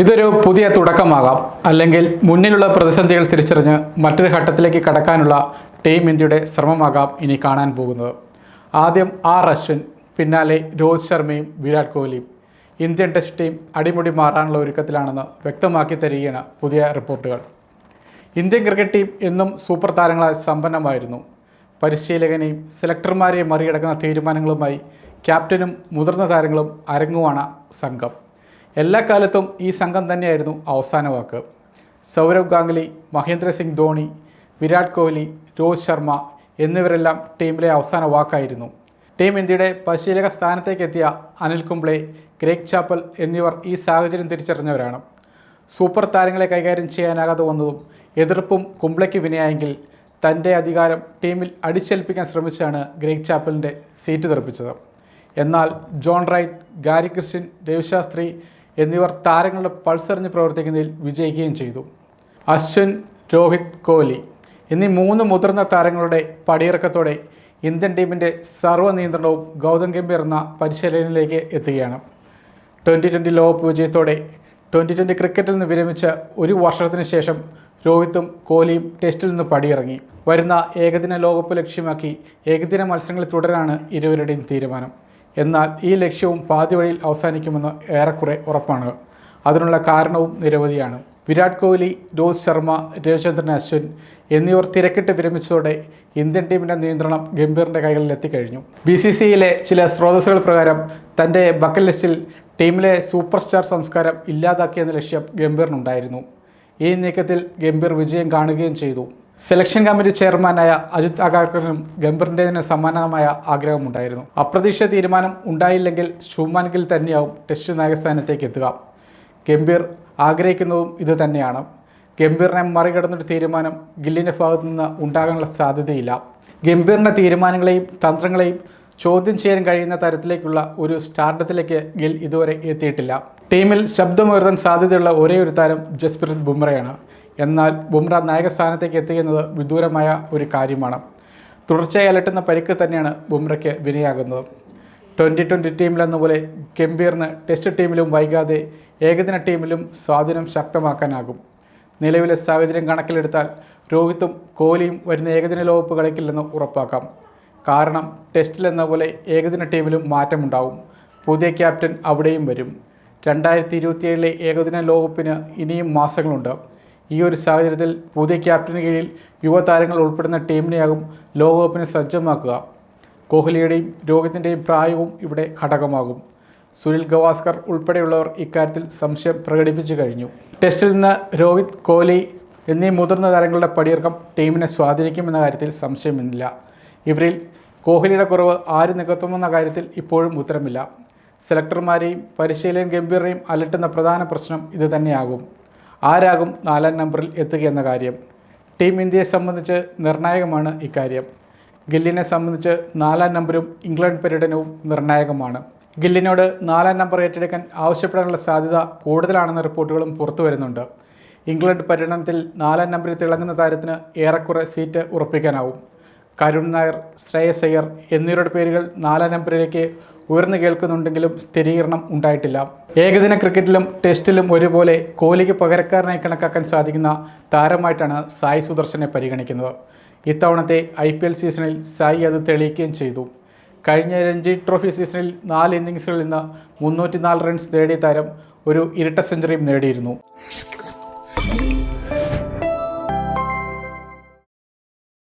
ഇതൊരു പുതിയ തുടക്കമാകാം. അല്ലെങ്കിൽ മുന്നിലുള്ള പ്രതിസന്ധികൾ തിരിച്ചറിഞ്ഞ് മറ്റൊരു ഘട്ടത്തിലേക്ക് കടക്കാനുള്ള ടീം ഇന്ത്യയുടെ ശ്രമമാകാം ഇനി കാണാൻ പോകുന്നത്. ആദ്യം ആർ അശ്വിൻ പിന്നാലെ രോഹിത് ശർമ്മയും വിരാട് കോഹ്ലിയും. ഇന്ത്യൻ ടെസ്റ്റ് ടീം അടിമുടി മാറാനുള്ള ഒരുക്കത്തിലാണെന്ന് വ്യക്തമാക്കി തരികയാണ് പുതിയ റിപ്പോർട്ടുകൾ. ഇന്ത്യൻ ക്രിക്കറ്റ് ടീം എന്നും സൂപ്പർ താരങ്ങളാൽ സമ്പന്നമായിരുന്നു. പരിശീലകനെയും സെലക്ടർമാരെയും മറികടക്കുന്ന തീരുമാനങ്ങളുമായി ക്യാപ്റ്റനും മുതിർന്ന താരങ്ങളും അരങ്ങുവാണ് സംഘം. എല്ലാ കാലത്തും ഈ സംഘം തന്നെയായിരുന്നു അവസാന വാക്ക്. സൗരവ് ഗാംഗുലി മഹേന്ദ്ര സിംഗ് ധോണി വിരാട് കോഹ്ലി രോഹിത് ശർമ്മ എന്നിവരെല്ലാം ടീമിലെ അവസാന വാക്കായിരുന്നു. ടീം ഇന്ത്യയുടെ പരിശീലക സ്ഥാനത്തേക്കെത്തിയ അനിൽ കുംബ്ലെ ഗ്രേഗ് ചാപ്പൽ എന്നിവർ ഈ സാഹചര്യം തിരിച്ചറിഞ്ഞവരാണ്. സൂപ്പർ താരങ്ങളെ കൈകാര്യം ചെയ്യാനാകാതെ വന്നതും എതിർപ്പും കുംബ്ലയ്ക്ക് വിനയായെങ്കിൽ തന്റെ അധികാരം ടീമിൽ അടിച്ചേൽപ്പിക്കാൻ ശ്രമിച്ചാണ് ഗ്രേഗ് ചാപ്പലിന്റെ സീറ്റ് തെറിപ്പിച്ചത്. എന്നാൽ John right Gary Christian Ravi Shastri എന്നിവർ താരങ്ങളുടെ പൾസറിഞ്ഞ് പ്രവർത്തിക്കുന്നതിൽ വിജയിക്കുകയും ചെയ്തു. അശ്വിൻ രോഹിത് കോഹ്ലി എന്നീ മൂന്ന് മുതിർന്ന താരങ്ങളുടെ പടിയിറക്കത്തോടെ ഇന്ത്യൻ ടീമിന്റെ സർവ നിയന്ത്രണവും ഗൗതം ഗംഭീർ എന്ന പരിശീലനയിലേക്ക് എത്തുകയാണ്. ട്വന്റി ട്വന്റി ലോകകപ്പ് വിജയത്തോടെ ട്വന്റി ട്വന്റി ക്രിക്കറ്റിൽ നിന്ന് വിരമിച്ച ഒരു വർഷത്തിന് ശേഷം രോഹിത്തും കോഹ്ലിയും ടെസ്റ്റിൽ നിന്ന് പടിയിറങ്ങി. വരുന്ന ഏകദിന ലോകകപ്പ് ലക്ഷ്യമാക്കി ഏകദിന മത്സരങ്ങളിൽ തുടരാനാണ് ഇരുവരുടെയും തീരുമാനം. എന്നാൽ ഈ ലക്ഷ്യവും പാതിവഴിയിൽ അവസാനിക്കുമെന്ന് ഏറെക്കുറെ ഉറപ്പാണ്. അതിനുള്ള കാരണവും നിരവധിയാണ്. വിരാട് കോഹ്ലി രോഹിത് ശർമ്മ രവിചന്ദ്രൻ അശ്വിൻ എന്നിവർ തിരക്കിട്ട് വിരമിച്ചതോടെ ഇന്ത്യൻ ടീമിന്റെ നിയന്ത്രണം ഗംഭീറിന്റെ കൈകളിൽ എത്തിക്കഴിഞ്ഞു ബി സി സിയിലെ ചില സ്രോതസ്സുകൾ പ്രകാരം തന്റെ ബക്കറ്റ് ലിസ്റ്റിൽ ടീമിലെ സൂപ്പർ സ്റ്റാർ സംസ്കാരം ഇല്ലാതാക്കിയെന്ന ലക്ഷ്യം ഗംഭീറിനുണ്ടായിരുന്നു. ഈ നീക്കത്തിൽ ഗംഭീർ വിജയം കാണുകയും ചെയ്തു. സെലക്ഷൻ കമ്മിറ്റി ചെയർമാനായ അജിത് അഗാർക്കറിനും ഗംഭീറിന്റെതിന് സമാനമായ ആഗ്രഹമുണ്ടായിരുന്നു. അപ്രതീക്ഷിത തീരുമാനം ഉണ്ടായില്ലെങ്കിൽ ഷൂമാൻഗിൽ ഗിൽ തന്നെയാവും ടെസ്റ്റ് നായകസ്ഥാനത്തേക്ക് എത്തുക. ഗംഭീർ ആഗ്രഹിക്കുന്നതും ഇത് തന്നെയാണ്. ഗംഭീറിനെ മറികടന്നൊരു തീരുമാനം ഗില്ലിന്റെ ഭാഗത്തു നിന്ന് ഉണ്ടാകാനുള്ള സാധ്യതയില്ല. ഗംഭീറിന്റെ തീരുമാനങ്ങളെയും തന്ത്രങ്ങളെയും ചോദ്യം ചെയ്യാൻ കഴിയുന്ന തരത്തിലേക്കുള്ള ഒരു സ്റ്റാർഡത്തിലേക്ക് ഗിൽ ഇതുവരെ എത്തിയിട്ടില്ല. ടീമിൽ ശബ്ദമുയർത്താൻ സാധ്യതയുള്ള ഒരേ ഒരു താരം ജസ്പ്രീത് ബുംറയാണ്. എന്നാൽ ബുംറ നായക സ്ഥാനത്തേക്ക് എത്തിക്കുന്നത് വിദൂരമായ ഒരു കാര്യമാണ്. തുടർച്ചയായി അലട്ടുന്ന പരിക്ക് തന്നെയാണ് ബുംറയ്ക്ക് വിനയാകുന്നത്. ട്വന്റി ട്വന്റി ടീമിലെന്ന പോലെ ഗംഭീറിന് ടെസ്റ്റ് ടീമിലും വൈകാതെ ഏകദിന ടീമിലും സ്വാധീനം ശക്തമാക്കാനാകും. നിലവിലെ സാഹചര്യം കണക്കിലെടുത്താൽ രോഹിത്തും കോഹ്ലിയും വരുന്ന ഏകദിന ലോകകപ്പ് കളിക്കില്ലെന്ന് ഉറപ്പാക്കാം. കാരണം ടെസ്റ്റിൽ എന്ന പോലെ ഏകദിന ടീമിലും മാറ്റമുണ്ടാവും. പുതിയ ക്യാപ്റ്റൻ അവിടെയും വരും. രണ്ടായിരത്തി ഇരുപത്തിയേഴിലെ ഏകദിന ലോകകപ്പിന് ഇനിയും മാസങ്ങളുണ്ട്. ഈ ഒരു സാഹചര്യത്തിൽ പുതിയ ക്യാപ്റ്റന് കീഴിൽ യുവതാരങ്ങൾ ഉൾപ്പെടുന്ന ടീമിനെയാകും ലോകകപ്പിന് സജ്ജമാക്കുക. കോഹ്ലിയുടെയും രോഹിത്തിന്റെയും പ്രായവും ഇവിടെ ഘടകമാകും. സുനിൽ ഗവാസ്കർ ഉൾപ്പെടെയുള്ളവർ ഇക്കാര്യത്തിൽ സംശയം പ്രകടിപ്പിച്ചു കഴിഞ്ഞു. ടെസ്റ്റിൽ നിന്ന് രോഹിത് കോഹ്ലി എന്നീ മുതിർന്ന താരങ്ങളുടെ പടിയിറക്കം ടീമിനെ സ്വാധീനിക്കുമെന്ന കാര്യത്തിൽ സംശയമില്ല. ഇവരിൽ കോഹ്ലിയുടെ കുറവ് ആര് നികത്തുമെന്ന കാര്യത്തിൽ ഇപ്പോഴും ഉത്തരമില്ല. സെലക്ടർമാരെയും പരിശീലകൻ ഗംഭീറിനെയും അലട്ടുന്ന പ്രധാന പ്രശ്നം ഇത് തന്നെയാകും ആരാകും നാലാം നമ്പറിൽ എത്തുക എത്തുകയെന്ന കാര്യം. ടീം ഇന്ത്യയെ സംബന്ധിച്ച് നിർണായകമാണ് ഇക്കാര്യം. ഗില്ലിനെ സംബന്ധിച്ച് നാലാം നമ്പരും ഇംഗ്ലണ്ട് പര്യടനവും നിർണായകമാണ്. ഗില്ലിനോട് നാലാം നമ്പർ ഏറ്റെടുക്കാൻ ആവശ്യപ്പെടാനുള്ള സാധ്യത കൂടുതലാണെന്ന റിപ്പോർട്ടുകളും പുറത്തു വരുന്നുണ്ട്. ഇംഗ്ലണ്ട് പര്യടനത്തിൽ നാലാം നമ്പറിൽ തിളങ്ങുന്ന താരത്തിന് ഏറെക്കുറെ സീറ്റ് ഉറപ്പിക്കാനാവും. കരുൺ നായർ ശ്രേയസ് അയ്യർ എന്നിവരുടെ പേരുകൾ നാലാം നമ്പറിലേക്ക് ഉയർന്നു കേൾക്കുന്നുണ്ടെങ്കിലും സ്ഥിരീകരണം ഉണ്ടായിട്ടില്ല. ഏകദിന ക്രിക്കറ്റിലും ടെസ്റ്റിലും ഒരുപോലെ കോഹ്ലിക്ക് പകരക്കാരനായി കണക്കാക്കാൻ സാധിക്കുന്ന താരമായിട്ടാണ് സായി സുദർശനെ പരിഗണിക്കുന്നത്. ഇത്തവണത്തെ ഐ പി എൽ സീസണിൽ സായി അത് തെളിയിക്കുകയും ചെയ്തു. കഴിഞ്ഞ രഞ്ജി ട്രോഫി സീസണിൽ നാല് ഇന്നിങ്സുകളിൽ നിന്ന് മുന്നൂറ്റി നാല് റൺസ് നേടിയ താരം ഒരു ഇരട്ട സെഞ്ചുറിയും നേടിയിരുന്നു.